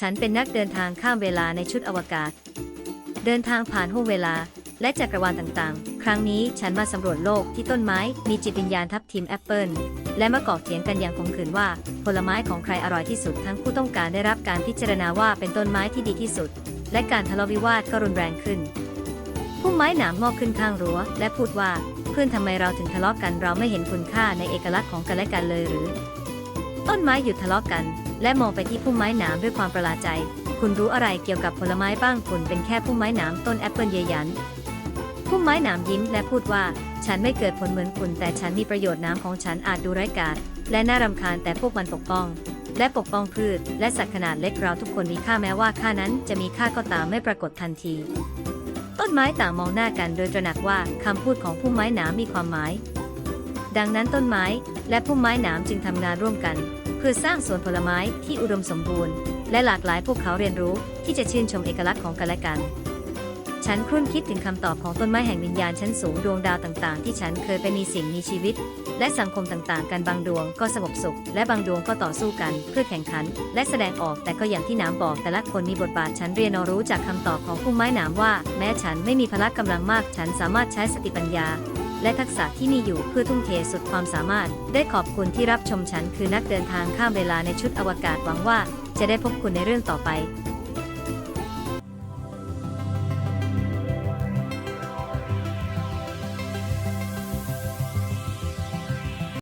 ฉันเป็นนักเดินทางข้ามเวลาในชุดอวกาศ เดินทางผ่านห้วงเวลา และจักรวาลต่างๆ ครั้งนี้ฉันมาสำรวจโลกที่ต้นไม้มีจิตวิญญาณทับทีมแอปเปิลและมากอกเถียงกันอย่างขมขืนว่า ผลไม้ของใครอร่อยที่สุดทั้งผู้ต้องการได้รับการพิจารณาว่าเป็นต้นไม้ที่ดีที่สุด และการทะเลาะวิวาทก็รุนแรงขึ้นพุ่มไม้หนามงอกขึ้นข้างรั้ว และพูดว่าเพื่อนทำไมเราถึงทะเลาะกันเราไม่เห็นคุณค่าในเอกลักษณ์ของกันและกันเลยหรือ ต้นไม้หยุดทะเลาะกัน และมองไปที่พุ่มไม้หนามด้วยความประหลาดใจ คุณรู้อะไรเกี่ยวกับผลไม้บ้างคุณเป็นแค่พุ่มไม้หนามต้นแอปเปิลเยยันพุ่มไม้หนามยิ้มและพูดว่า ฉันไม่เกิดผลเหมือนคุณ แต่ฉันมีประโยชน์น้ำของฉันอาจดูไร้กาจและน่ารำคาญแต่พวกมันปกป้อง และปกป้องพืช และสัตว์ขนาดเล็กเราทุกคนมีค่าแม้ว่าค่านั้นจะมีค่าก็ตามไม่ปรากฏทันที ต้นไม้ต่างมองหน้ากันโดยตระหนักว่าคำพูดของพุ่มไม้หนามมีความหมาย ดังนั้นต้นไม้และพุ่มไม้หนามจึงทำงานร่วมกัน เพื่อสร้างสวนผลไม้ที่อุดมสมบูรณ์ และหลากหลายพวกเขาเรียนรู้ที่จะชื่นชมเอกลักษณ์ของกันและกัน ฉันครุ่นคิดถึงคำตอบของต้นไม้แห่งวิญญาณชั้นสูงดวงดาวต่างๆ ที่ฉันเคยไปมีสิ่งมีชีวิต และสังคมต่างๆ กันบางดวงก็สงบสุข และบางดวงก็ต่อสู้กัน เพื่อแข่งขัน และแสดงออกแต่ก็อย่างที่น้ำบอกแต่ละคนมีบทบาทฉันเรียนรู้จากคำตอบของพุ่มไม้หนามว่า แม้ฉันไม่มีพละกำลังมาก ฉันสามารถใช้สติปัญญา และทักษะที่มีอยู่เพื่อทุ่มเทสุดความสามารถ ได้ขอบคุณที่รับชมฉันคือนักเดินทางข้ามเวลาในชุดอวกาศหวังว่า จะได้พบคุณในเรื่องต่อไป